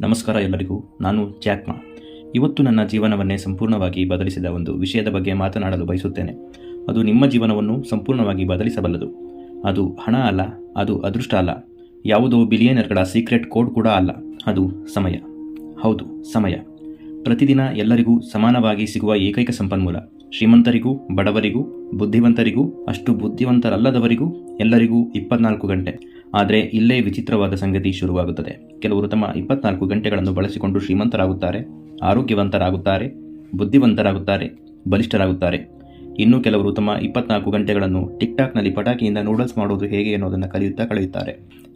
ನಮಸ್ಕಾರ ಎಲ್ಲರಿಗೂ. ನಾನು ಜಾಕ್ಮಾ ಇವತ್ತು ನನ್ನ ಜೀವನವನ್ನೇ ಸಂಪೂರ್ಣವಾಗಿ ಬದಲಿಸಿದ ಒಂದು ವಿಷಯದ ಬಗ್ಗೆ ಮಾತನಾಡಲು ಬಯಸುತ್ತೇನೆ. ಅದು ನಿಮ್ಮ ಜೀವನವನ್ನು ಸಂಪೂರ್ಣವಾಗಿ ಬದಲಿಸಬಲ್ಲದು. ಅದು ಹಣ ಅಲ್ಲ, ಅದು ಅದೃಷ್ಟ ಅಲ್ಲ. ಯಾವುದೋ ಬಿಲಿಯನರ್ಗಳ ಸೀಕ್ರೆಟ್ ಕೋಡ್ ಕೂಡ ಅಲ್ಲ. ಅದು ಸಮಯ. ಹೌದು, ಸಮಯ. ಪ್ರತಿದಿನ ಎಲ್ಲರಿಗೂ ಸಮಾನವಾಗಿ ಸಿಗುವ ಏಕೈಕ ಸಂಪನ್ಮೂಲ. ಶ್ರೀಮಂತರಿಗೂ, ಬಡವರಿಗೂ, ಬುದ್ಧಿವಂತರಿಗೂ, ಅಷ್ಟು ಬುದ್ಧಿವಂತರಲ್ಲದವರಿಗೂ ಎಲ್ಲರಿಗೂ ಇಪ್ಪತ್ನಾಲ್ಕು ಗಂಟೆ. ಆದರೆ ಇಲ್ಲೇ ವಿಚಿತ್ರವಾದ ಸಂಗತಿ ಶುರುವಾಗುತ್ತದೆ. ಕೆಲವರು ತಮ್ಮ ಇಪ್ಪತ್ನಾಲ್ಕು ಗಂಟೆಗಳನ್ನು ಬಳಸಿಕೊಂಡು ಶ್ರೀಮಂತರಾಗುತ್ತಾರೆ, ಆರೋಗ್ಯವಂತರಾಗುತ್ತಾರೆ, ಬುದ್ಧಿವಂತರಾಗುತ್ತಾರೆ, ಬಲಿಷ್ಠರಾಗುತ್ತಾರೆ. ಇನ್ನು ಕೆಲವರು ತಮ್ಮ ಇಪ್ಪತ್ನಾಲ್ಕು ಗಂಟೆಗಳನ್ನು ಟಿಕ್ಟಾಕ್ನಲ್ಲಿ ಪಟಾಕಿಯಿಂದ ನೂಡಲ್ಸ್ ಮಾಡೋದು ಹೇಗೆ ಅನ್ನೋದನ್ನು ಕಲಿಯುತ್ತಾ ಕಳೆಯುತ್ತಾರೆ.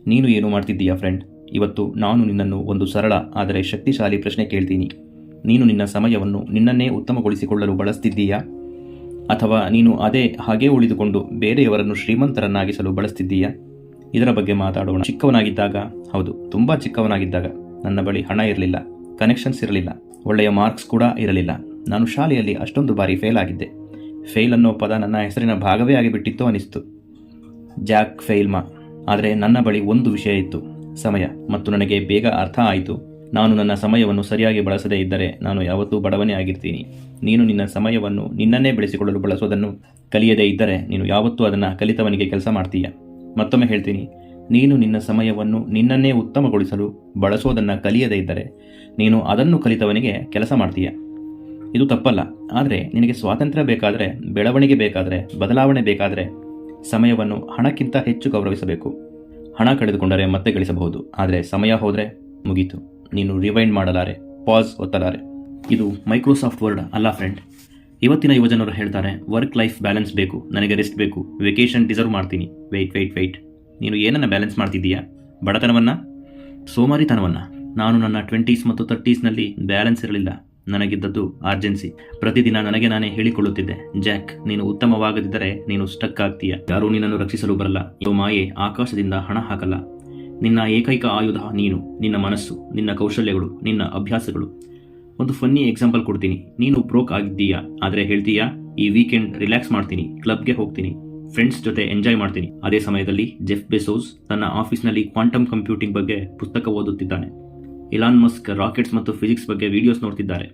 ನೀನು ಏನು ಮಾಡ್ತಿದ್ದೀಯಾ ಫ್ರೆಂಡ್? ಇವತ್ತು ನಾನು ನಿನ್ನನ್ನು ಒಂದು ಸರಳ, ಆದರೆ ಶಕ್ತಿಶಾಲಿ ಪ್ರಶ್ನೆ ಕೇಳ್ತೀನಿ. ನೀನು ನಿನ್ನ ಸಮಯವನ್ನು ನಿನ್ನನ್ನೇ ಉತ್ತಮಗೊಳಿಸಿಕೊಳ್ಳಲು ಬಳಸ್ತಿದ್ದೀಯಾ? ಅಥವಾ ನೀನು ಅದೇ ಹಾಗೇ ಉಳಿದುಕೊಂಡು ಬೇರೆಯವರನ್ನು ಶ್ರೀಮಂತರನ್ನಾಗಿಸಲು ಬಳಸ್ತಿದ್ದೀಯಾ? ಇದರ ಬಗ್ಗೆ ಮಾತಾಡೋಣ. ಚಿಕ್ಕವನಾಗಿದ್ದಾಗ, ಹೌದು, ತುಂಬ ಚಿಕ್ಕವನಾಗಿದ್ದಾಗ ನನ್ನ ಬಳಿ ಹಣ ಇರಲಿಲ್ಲ ಕನೆಕ್ಷನ್ಸ್ ಇರಲಿಲ್ಲ, ಒಳ್ಳೆಯ ಮಾರ್ಕ್ಸ್ ಕೂಡ ಇರಲಿಲ್ಲ. ನಾನು ಶಾಲೆಯಲ್ಲಿ ಅಷ್ಟೊಂದು ಬಾರಿ ಫೇಲ್ ಆಗಿದ್ದೆ. ಫೇಲ್ ಅನ್ನೋ ಪದ ನನ್ನ ಹೆಸರಿನ ಭಾಗವೇ ಆಗಿಬಿಟ್ಟಿತ್ತು ಅನಿಸ್ತು. ಜಾಕ್ ಫೇಲ್ಮಾ ಆದರೆ ನನ್ನ ಬಳಿ ಒಂದು ವಿಷಯ ಇತ್ತು, ಸಮಯ. ಮತ್ತು ನನಗೆ ಬೇಗ ಅರ್ಥ ಆಯಿತು. ನಾನು ನನ್ನ ಸಮಯವನ್ನು ಸರಿಯಾಗಿ ಬಳಸದೇ ಇದ್ದರೆ ನಾನು ಯಾವತ್ತೂ ಬಡವನೇ ಆಗಿರ್ತೀನಿ. ನೀನು ನಿನ್ನ ಸಮಯವನ್ನು ನಿನ್ನನ್ನೇ ಬೆಳೆಸಿಕೊಳ್ಳಲು ಬಳಸೋದನ್ನು ಕಲಿಯದೇ ಇದ್ದರೆ ನೀನು ಯಾವತ್ತೂ ಅದನ್ನು ಕಲಿತವನಿಗೆ ಕೆಲಸ ಮಾಡ್ತೀಯ. ಮತ್ತೊಮ್ಮೆ ಹೇಳ್ತೀನಿ, ನೀನು ನಿನ್ನ ಸಮಯವನ್ನು ನಿನ್ನನ್ನೇ ಉತ್ತಮಗೊಳಿಸಲು ಬಳಸೋದನ್ನು ಕಲಿಯದೇ ಇದ್ದರೆ ನೀನು ಅದನ್ನು ಕಲಿತವನಿಗೆ ಕೆಲಸ ಮಾಡ್ತೀಯ. ಇದು ತಪ್ಪಲ್ಲ, ಆದರೆ ನಿನಗೆ ಸ್ವಾತಂತ್ರ್ಯ ಬೇಕಾದರೆ, ಬೆಳವಣಿಗೆ ಬೇಕಾದರೆ, ಬದಲಾವಣೆ ಬೇಕಾದರೆ ಸಮಯವನ್ನು ಹಣಕ್ಕಿಂತ ಹೆಚ್ಚು ಗೌರವಿಸಬೇಕು. ಹಣ ಕಳೆದುಕೊಂಡರೆ ಮತ್ತೆ ಗಳಿಸಬಹುದು, ಆದರೆ ಸಮಯ ಹೋದರೆ ಮುಗೀತು. ನೀನು ರಿವೈಂಡ್ ಮಾಡಲಾರೆ ಪಾಸ್ ಒತ್ತಲಾರೆ. ಇದು ಮೈಕ್ರೋಸಾಫ್ಟ್ ವರ್ಡ್ ಅಲ್ಲ ಫ್ರೆಂಡ್ ಇವತ್ತಿನ ಯುವಜನರು ಹೇಳ್ತಾರೆ ವರ್ಕ್ ಲೈಫ್ ಬ್ಯಾಲೆನ್ಸ್ ಬೇಕು, ನನಗೆ ರೆಸ್ಟ್ ಬೇಕು ವೆಕೇಷನ್ ಡಿಸರ್ವ್ ಮಾಡ್ತೀನಿ. ವೆಯ್ಟ್ ವೆಯ್ಟ್ ವೆಯ್ಟ್ ನೀನು ಏನನ್ನು ಬ್ಯಾಲೆನ್ಸ್ ಮಾಡ್ತಿದ್ದೀಯಾ? ಬಡತನವನ್ನು? ಸೋಮಾರಿತನವನ್ನು? ನಾನು ನನ್ನ ಟ್ವೆಂಟೀಸ್ ಮತ್ತು ತರ್ಟೀಸ್ನಲ್ಲಿ ಬ್ಯಾಲೆನ್ಸ್ ಇರಲಿಲ್ಲ. ನನಗಿದ್ದದ್ದು ಆರ್ಜೆನ್ಸಿ ಪ್ರತಿದಿನ ನನಗೆ ನಾನೇ ಹೇಳಿಕೊಳ್ಳುತ್ತಿದ್ದೆ ಜಾಕ್ ನೀನು ಉತ್ತಮವಾಗದಿದ್ದರೆ ನೀನು ಸ್ಟಕ್ ಆಗ್ತೀಯ. ಯಾರೂ ನಿನ್ನನ್ನು ರಕ್ಷಿಸಲು ಬರಲ್ಲ. ಇದು ಮಾಯೆ ಆಕಾಶದಿಂದ ಹಣ ಹಾಕಲ್ಲ. ನಿನ್ನ ಏಕೈಕ ಆಯುಧ ನೀನು, ನಿನ್ನ ಮನಸ್ಸು, ನಿನ್ನ ಕೌಶಲ್ಯಗಳು, ನಿನ್ನ ಅಭ್ಯಾಸಗಳು. ಒಂದು ಫನ್ನಿ ಎಕ್ಸಾಂಪಲ್ ಕೊಡ್ತೀನಿ. ನೀನು ಬ್ರೋಕ್ ಆಗಿದ್ದೀಯಾ? ಆದರೆ ಹೇಳ್ತೀಯಾ? ಈ ವೀಕೆಂಡ್ ರಿಲ್ಯಾಕ್ಸ್ ಮಾಡ್ತೀನಿ ಕ್ಲಬ್ಗೆ ಹೋಗ್ತೀನಿ ಫ್ರೆಂಡ್ಸ್ ಜೊತೆ ಎಂಜಾಯ್ ಮಾಡ್ತೀನಿ. ಅದೇ ಸಮಯದಲ್ಲಿ ಜೆಫ್ ಬೆಸೋಸ್ ತನ್ನ ಆಫೀಸ್ನಲ್ಲಿ ಕ್ವಾಂಟಮ್ ಕಂಪ್ಯೂಟಿಂಗ್ ಬಗ್ಗೆ ಪುಸ್ತಕ ಓದುತ್ತಿದ್ದಾನೆ. ಇಲಾನ್ ಮಸ್ಕ್ ರಾಕೆಟ್ಸ್ ಮತ್ತು ಫಿಸಿಕ್ಸ್ ಬಗ್ಗೆ ವಿಡಿಯೋಸ್ ನೋಡ್ತಿದ್ದಾರೆ.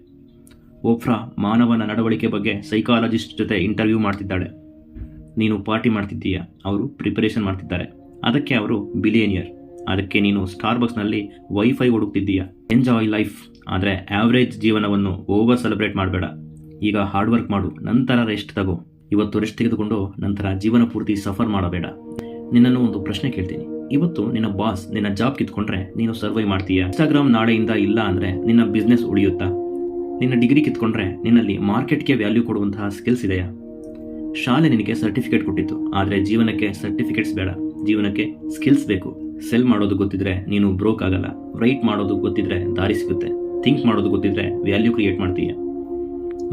ಓಫ್ರಾ ಮಾನವನ ನಡವಳಿಕೆ ಬಗ್ಗೆ ಸೈಕಾಲಜಿಸ್ಟ್ ಜೊತೆ ಇಂಟರ್ವ್ಯೂ ಮಾಡ್ತಿದ್ದಾಳೆ. ನೀನು ಪಾರ್ಟಿ ಮಾಡ್ತಿದ್ದೀಯಾ? ಅವರು ಪ್ರಿಪರೇಷನ್ ಮಾಡ್ತಿದ್ದಾರೆ. ಅದಕ್ಕೆ ಅವರು ಬಿಲಿಯನಿಯರ್ ಅದಕ್ಕೆ ನೀನು ಸ್ಟಾರ್ಬಕ್ಸ್ನಲ್ಲಿ ವೈಫೈ ಹುಡುಕ್ತಿದ್ದೀಯಾ? ಎಂಜಾಯ್ ಲೈಫ್ ಆದರೆ ಆವ್ರೇಜ್ ಜೀವನವನ್ನು ಓವರ್ ಸೆಲೆಬ್ರೇಟ್ ಮಾಡಬೇಡ. ಈಗ ಹಾರ್ಡ್ ವರ್ಕ್ ಮಾಡು, ನಂತರ ರೆಸ್ಟ್ ತಗೋ. ಇವತ್ತು ರೆಸ್ಟ್ ತೆಗೆದುಕೊಂಡು ನಂತರ ಜೀವನ ಪೂರ್ತಿ ಸಫರ್ ಮಾಡಬೇಡ. ನಿನ್ನನ್ನು ಒಂದು ಪ್ರಶ್ನೆ ಕೇಳ್ತೀನಿ. ಇವತ್ತು ನಿನ್ನ ಬಾಸ್ ನಿನ್ನ ಜಾಬ್ ಕಿತ್ಕೊಂಡ್ರೆ ನೀನು ಸರ್ವೈ ಮಾಡ್ತೀಯಾ? ಇನ್ಸ್ಟಾಗ್ರಾಮ್ ನಾಳೆಯಿಂದ ಇಲ್ಲ ಅಂದ್ರೆ ನಿನ್ನ ಬಿಸ್ನೆಸ್ ಉಳಿಯುತ್ತಾ? ನಿನ್ನ ಡಿಗ್ರಿ ಕಿತ್ಕೊಂಡ್ರೆ ನಿನ್ನಲ್ಲಿ ಮಾರ್ಕೆಟ್ಗೆ ವ್ಯಾಲ್ಯೂ ಕೊಡುವಂತಹ ಸ್ಕಿಲ್ಸ್ ಇದೆಯಾ? ಶಾಲೆ ನಿನಗೆ ಸರ್ಟಿಫಿಕೇಟ್ ಕೊಟ್ಟಿತ್ತು, ಆದರೆ ಜೀವನಕ್ಕೆ ಸರ್ಟಿಫಿಕೇಟ್ಸ್ ಬೇಡ. ಜೀವನಕ್ಕೆ ಸ್ಕಿಲ್ಸ್ ಬೇಕು. ಸೆಲ್ ಮಾಡೋದು ಗೊತ್ತಿದ್ರೆ ನೀನು ಬ್ರೋಕ್ ಆಗಲ್ಲ. ರೈಟ್ ಮಾಡೋದು ಗೊತ್ತಿದ್ರೆ ದಾರಿ ಸಿಗುತ್ತೆ. ಥಿಂಕ್ ಮಾಡೋದು ಗೊತ್ತಿದ್ರೆ ವ್ಯಾಲ್ಯೂ ಕ್ರಿಯೇಟ್ ಮಾಡ್ತೀಯ.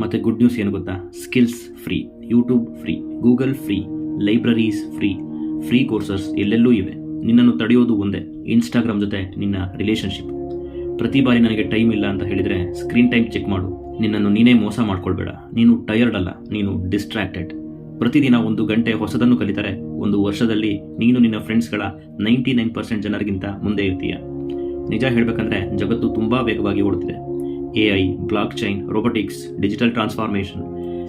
ಮತ್ತೆ ಗುಡ್ ನ್ಯೂಸ್ ಏನು ಗೊತ್ತಾ? Skills free YouTube free Google free libraries free free courses ಎಲ್ಲೆಲ್ಲೂ ಇವೆ. ನಿನ್ನನ್ನು ತಡೆಯೋದು ಒಂದೇ ಇನ್ಸ್ಟಾಗ್ರಾಮ್ ಜೊತೆ ನಿನ್ನ ರಿಲೇಶನ್ಶಿಪ್ ಪ್ರತಿ ಬಾರಿ ನನಗೆ ಟೈಮ್ ಇಲ್ಲ ಅಂತ ಹೇಳಿದರೆ ಸ್ಕ್ರೀನ್ ಟೈಮ್ ಚೆಕ್ ಮಾಡು. ನಿನ್ನನ್ನು ನೀನೇ ಮೋಸ ಮಾಡ್ಕೊಳ್ಬೇಡ. ನೀನು ಟಯರ್ಡ್ ಅಲ್ಲ, ನೀನು ಡಿಸ್ಟ್ರಾಕ್ಟೆಡ್ ಪ್ರತಿದಿನ ಒಂದು ಗಂಟೆ ಹೊಸದನ್ನು ಕಲಿತರೆ, ಒಂದು ವರ್ಷದಲ್ಲಿ ನೀನು ನಿನ್ನ ಫ್ರೆಂಡ್ಸ್ಗಳ ನೈಂಟಿ ನೈನ್ ಪರ್ಸೆಂಟ್ ಜನರಿಗಿಂತ ಮುಂದೆ ಇರ್ತೀಯ. ನಿಜ ಹೇಳಬೇಕಂದ್ರೆ ಜಗತ್ತು ತುಂಬಾ ವೇಗವಾಗಿ ಓಡುತ್ತಿದೆ. A I block chain, robotics, digital transformation.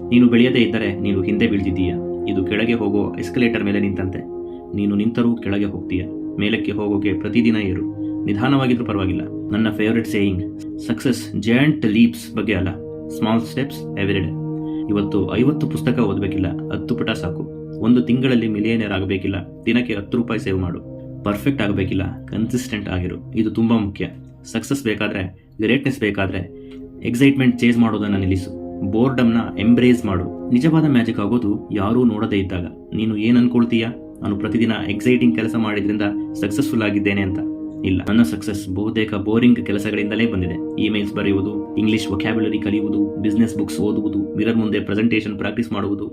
ನೀನು ಬೆಳೆಯದೇ ಇದ್ದರೆ ನೀನು ಹಿಂದೆ ಬೀಳ್ತಿದ್ದೀಯ. ಇದು ಕೆಳಗೆ ಹೋಗೋ ಎಸ್ಕಲೇಟರ್ ಮೇಲೆ ನಿಂತಂತೆ. ನೀನು ನಿಂತರೂ ಕೆಳಗೆ ಹೋಗ್ತೀಯ. ಮೇಲಕ್ಕೆ ಹೋಗೋಕೆ ಪ್ರತಿದಿನ ಏರು. ನಿಧಾನವಾಗಿದ್ರೂ ಪರವಾಗಿಲ್ಲ. ನನ್ನ favourite saying success giant leaps ಬಗ್ಗೆ ಅಲ್ಲ ಸ್ಮಾಲ್ ಸ್ಟೆಪ್ಸ್ ಎವ್ರಿಡೇ ಇವತ್ತು ಐವತ್ತು ಪುಸ್ತಕ ಓದಬೇಕಿಲ್ಲ, ಹತ್ತು ಪುಟ ಸಾಕು. ಒಂದು ತಿಂಗಳಲ್ಲಿ ಮಿಲಿಯನೇರ್ ಆಗಬೇಕಿಲ್ಲ, ದಿನಕ್ಕೆ ಹತ್ತು ರೂಪಾಯಿ ಸೇವ್ ಮಾಡು. ಪರ್ಫೆಕ್ಟ್ ಆಗಬೇಕಿಲ್ಲ ಕನ್ಸಿಸ್ಟೆಂಟ್ ಆಗಿರು. ಇದು ತುಂಬ ಮುಖ್ಯ. ಸಕ್ಸಸ್ ಬೇಕಾದ್ರೆ ಗ್ರೇಟ್ನೆಸ್ ಬೇಕಾದ್ರೆ ಎಕ್ಸೈಟ್ಮೆಂಟ್ ಚೇಸ್ ಮಾಡೋದನ್ನು ನಿಲ್ಲಿಸು. ಬೋರ್ಡಮ್ನ ಎಂಬ್ರೇಸ್ ಮಾಡು. ನಿಜವಾದ ಮ್ಯಾಜಿಕ್ ಆಗೋದು ಯಾರೂ ನೋಡದೇ ಇದ್ದಾಗ. ನೀನು ಏನು ಅನ್ಕೊಳ್ತೀಯಾ? ನಾನು ಪ್ರತಿದಿನ ಎಕ್ಸೈಟಿಂಗ್ ಕೆಲಸ ಮಾಡಿದ್ರಿಂದ ಸಕ್ಸಸ್ಫುಲ್ ಆಗಿದ್ದೇನೆ ಅಂತ. ಇಲ್ಲ, ನನ್ನ ಸಕ್ಸಸ್ ಬಹುತೇಕ ಬೋರಿಂಗ್ ಕೆಲಸಗಳಿಂದಲೇ ಬಂದಿದೆ. ಇಮೇಲ್ಸ್ ಬರೆಯುವುದು ಇಂಗ್ಲಿಷ್ ವೊಕ್ಯಾಬ್ಯುಲರಿ ಕಲಿಯುವುದು ಬಿಸ್ನೆಸ್ ಬುಕ್ಸ್ ಓದುವುದು ಮಿರರ್ ಮುಂದೆ ಪ್ರೆಸೆಂಟೇಷನ್ ಪ್ರಾಕ್ಟೀಸ್ ಮಾಡುವುದು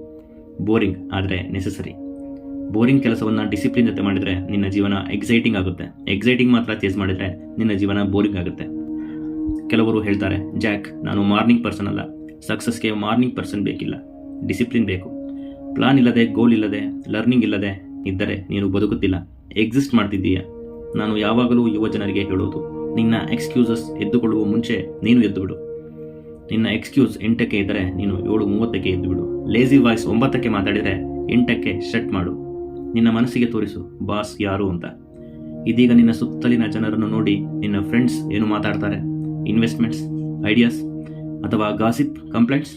ಬೋರಿಂಗ್ ಆದರೆ ನೆಸಸರಿ ಬೋರಿಂಗ್ ಕೆಲಸವನ್ನು ಡಿಸಿಪ್ಲಿನ್ ಜೊತೆ ಮಾಡಿದ್ರೆ ನಿನ್ನ ಜೀವನ ಎಕ್ಸೈಟಿಂಗ್ ಆಗುತ್ತೆ. ಎಕ್ಸೈಟಿಂಗ್ ಮಾತ್ರ ಚೇಸ್ ಮಾಡಿದರೆ ನಿನ್ನ ಜೀವನ ಬೋರಿಂಗ್ ಆಗುತ್ತೆ. ಕೆಲವರು ಹೇಳ್ತಾರೆ, ಜಾಕ್, ನಾನು ಮಾರ್ನಿಂಗ್ ಪರ್ಸನ್ ಅಲ್ಲ. ಸಕ್ಸಸ್ಗೆ ಮಾರ್ನಿಂಗ್ ಪರ್ಸನ್ ಬೇಕಿಲ್ಲ. ಡಿಸಿಪ್ಲಿನ್ ಬೇಕು. ಪ್ಲಾನ್ ಇಲ್ಲದೆ ಗೋಲ್ ಇಲ್ಲದೆ ಲರ್ನಿಂಗ್ ಇಲ್ಲದೆ ಇದ್ದರೆ ನೀನು ಬದುಕುತ್ತಿಲ್ಲ. ಎಕ್ಸಿಸ್ಟ್ ಮಾಡ್ತಿದ್ದೀಯ. ನಾನು ಯಾವಾಗಲೂ ಯುವ ಜನರಿಗೆ ಹೇಳೋದು, ನಿನ್ನ ಎಕ್ಸ್ಕ್ಯೂಸಸ್ ಎದ್ದುಕೊಳ್ಳುವ ಮುಂಚೆ ನೀನು ಎದ್ದು ಬಿಡು ನಿನ್ನ ಎಕ್ಸ್ಕ್ಯೂಸ್ ಎಂಟಕ್ಕೆ ಇದ್ದರೆ ನೀನು ಏಳು ಮೂವತ್ತಕ್ಕೆ ಎದ್ದು ಬಿಡು ಲೇಜಿ ವಾಯ್ಸ್ ಒಂಬತ್ತಕ್ಕೆ ಮಾತಾಡಿದರೆ ಎಂಟಕ್ಕೆ ಶಟ್ ಮಾಡು. ನಿನ್ನ ಮನಸ್ಸಿಗೆ ತೋರಿಸು, ಬಾಸ್ ಯಾರು ಅಂತ. ಇದೀಗ ನಿನ್ನ ಸುತ್ತಲಿನ ಜನರನ್ನು ನೋಡಿ ನಿನ್ನ ಫ್ರೆಂಡ್ಸ್ ಏನು ಮಾತಾಡ್ತಾರೆ? ಇನ್ವೆಸ್ಟ್ಮೆಂಟ್ಸ್ ಐಡಿಯಾಸ್ ಅಥವಾ ಗಾಸಿಪ್ ಕಂಪ್ಲೇಂಟ್ಸ್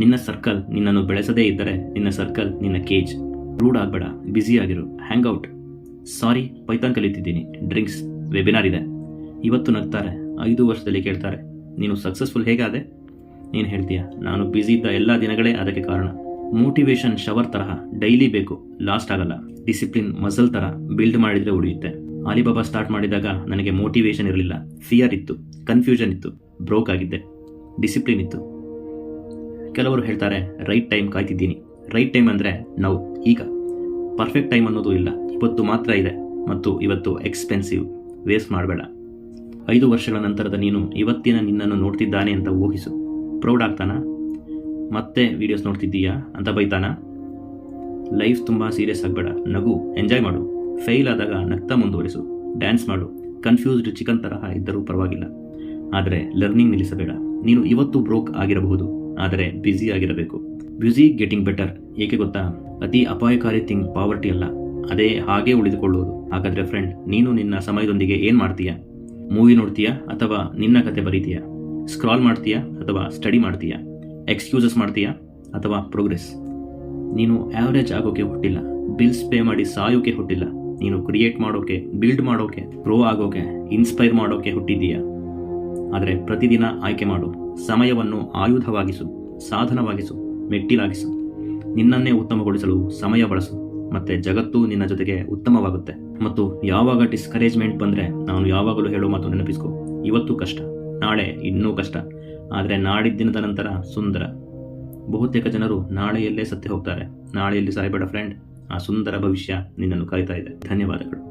ನಿನ್ನ ಸರ್ಕಲ್ ನಿನ್ನನ್ನು ಬೆಳೆಸದೇ ಇದ್ದರೆ ನಿನ್ನ ಸರ್ಕಲ್ ನಿನ್ನ ಕೇಜ್ ರೂಡ್ ಆಗಬೇಡ ಬ್ಯುಸಿ ಆಗಿರು ಹ್ಯಾಂಗ್ ಔಟ್ ಸಾರಿ ಪೈತಾನ್ ಕಲಿತಿದ್ದೀನಿ ಡ್ರಿಂಕ್ಸ್ ವೆಬಿನಾರ್ ಇದೆ. ಇವತ್ತು ನಗ್ತಾರೆ, ಐದು ವರ್ಷದಲ್ಲಿ ಕೇಳ್ತಾರೆ, ನೀನು ಸಕ್ಸಸ್ಫುಲ್ ಹೇಗಾದೆ? ನೀನು ಹೇಳ್ತೀಯ, ನಾನು ಬ್ಯುಸಿ ಇದ್ದ ಎಲ್ಲ ದಿನಗಳೇ ಅದಕ್ಕೆ ಕಾರಣ. ಮೋಟಿವೇಶನ್ ಶವರ್ ತರಹ ಡೈಲಿ ಬೇಕು, ಲಾಸ್ಟ್ ಆಗಲ್ಲ. ಡಿಸಿಪ್ಲಿನ್ ಮಸಲ್ ತರ ಬಿಲ್ಡ್ ಮಾಡಿದ್ರೆ ಉಳಿಯುತ್ತೆ. ಆಲಿಬಾಬಾ ಸ್ಟಾರ್ಟ್ ಮಾಡಿದಾಗ ನನಗೆ ಮೋಟಿವೇಶನ್ ಇರಲಿಲ್ಲ. ಫಿಯರ್ ಇತ್ತು, ಕನ್ಫ್ಯೂಷನ್ ಇತ್ತು, ಬ್ರೋಕ್ ಆಗಿದ್ದೆ. ಡಿಸಿಪ್ಲಿನ್ ಇತ್ತು. ಕೆಲವರು ಹೇಳ್ತಾರೆ, ರೈಟ್ ಟೈಮ್ ಕಾಯ್ತಿದ್ದೀನಿ. ರೈಟ್ ಟೈಮ್ ಅಂದರೆ ನಾವು, ಈಗ. ಪರ್ಫೆಕ್ಟ್ ಟೈಮ್ ಅನ್ನೋದು ಇಲ್ಲ. ಇವತ್ತು ಮಾತ್ರ ಇದೆ. ಮತ್ತು ಇವತ್ತು ಎಕ್ಸ್ಪೆನ್ಸಿವ್. ವೇಸ್ಟ್ ಮಾಡಬೇಡ. ಐದು ವರ್ಷಗಳ ನಂತರದ ನೀನು ಇವತ್ತಿನ ನಿನ್ನನ್ನು ನೋಡ್ತಿದ್ದಾನೆ ಅಂತ ಊಹಿಸು. ಪ್ರೌಡ್ ಆಗ್ತಾನಾ? ಮತ್ತೆ ವಿಡಿಯೋಸ್ ನೋಡ್ತಿದ್ದೀಯಾ ಅಂತ ಬೈತಾನ? ಲೈಫ್ ತುಂಬ ಸೀರಿಯಸ್ ಆಗಬೇಡ. ನಗು ಎಂಜಾಯ್ ಮಾಡು. ಫೇಲ್ ಆದಾಗ ನಗ್ತಾ ಮುಂದುವರಿಸು. ಡ್ಯಾನ್ಸ್ ಮಾಡು. ಕನ್ಫ್ಯೂಸ್ಡ್ ಚಿಕನ್ ತರಹ ಇದ್ದರೂ ಪರವಾಗಿಲ್ಲ. ಆದರೆ ಲರ್ನಿಂಗ್ ನಿಲ್ಲಿಸಬೇಡ. ನೀನು ಇವತ್ತು ಬ್ರೋಕ್ ಆಗಿರಬಹುದು. ಆದರೆ ಬ್ಯುಸಿ ಆಗಿರಬೇಕು. ಬ್ಯುಸಿ ಗೆಟಿಂಗ್ ಬೆಟರ್ ಏಕೆ ಗೊತ್ತಾ? ಅತಿ ಅಪಾಯಕಾರಿ ಥಿಂಗ್ ಪಾವರ್ಟಿ ಅಲ್ಲ. ಅದೇ ಹಾಗೆ ಉಳಿದುಕೊಳ್ಳುವುದು ಹಾಗಾದರೆ ಫ್ರೆಂಡ್ ನೀನು ನಿನ್ನ ಸಮಯದೊಂದಿಗೆ ಏನು ಮಾಡ್ತೀಯಾ? ಮೂವಿ ನೋಡ್ತೀಯಾ ಅಥವಾ ನಿನ್ನ ಕತೆ ಬರೀತೀಯಾ? ಸ್ಕ್ರಾಲ್ ಮಾಡ್ತೀಯಾ ಅಥವಾ ಸ್ಟಡಿ ಮಾಡ್ತೀಯಾ? ಎಕ್ಸ್ಕ್ಯೂಸಸ್ ಮಾಡ್ತೀಯಾ ಅಥವಾ ಪ್ರೋಗ್ರೆಸ್ ನೀನು ಆವರೇಜ್ ಆಗೋಕೆ ಹುಟ್ಟಿಲ್ಲ. ಬಿಲ್ಸ್ ಪೇ ಮಾಡಿ ಸಾಯೋಕೆ ಹುಟ್ಟಿಲ್ಲ. ನೀನು ಕ್ರಿಯೇಟ್ ಮಾಡೋಕೆ ಬಿಲ್ಡ್ ಮಾಡೋಕೆ ಪ್ರೋ ಆಗೋಕೆ ಇನ್ಸ್ಪೈರ್ ಮಾಡೋಕೆ ಹುಟ್ಟಿದ್ದೀಯಾ. ಆದರೆ ಪ್ರತಿದಿನ ಆಯ್ಕೆ ಮಾಡು. ಸಮಯವನ್ನು ಆಯುಧವಾಗಿಸು, ಸಾಧನವಾಗಿಸು, ಮೆಟ್ಟಿಲಾಗಿಸು. ನಿನ್ನನ್ನೇ ಉತ್ತಮಗೊಳಿಸಲು ಸಮಯ ಬಳಸು. ಮತ್ತೆ ಜಗತ್ತು ನಿನ್ನ ಜೊತೆಗೆ ಉತ್ತಮವಾಗುತ್ತೆ. ಮತ್ತು ಯಾವಾಗ ಡಿಸ್ಕರೇಜ್ಮೆಂಟ್ ಬಂದರೆ ನಾನು ಯಾವಾಗಲೂ ಹೇಳೋ ಮಾತು ನೆನಪಿಸ್ಕೊ. ಇವತ್ತು ಕಷ್ಟ, ನಾಳೆ ಇನ್ನೂ ಕಷ್ಟ. ಆದರೆ ನಾಡಿದ್ದಿನದ ನಂತರ ಸುಂದರ. ಬಹುತೇಕ ಜನರು ನಾಳೆಯಲ್ಲೇ ಸತ್ಯ ಹೋಗ್ತಾರೆ ನಾಳೆಯಲ್ಲಿ ಸಾಯಬೇಡ ಫ್ರೆಂಡ್ ಆ ಸುಂದರ ಭವಿಷ್ಯ ನಿನ್ನನ್ನು ಕರೀತಾ ಇದೆ. ಧನ್ಯವಾದಗಳು.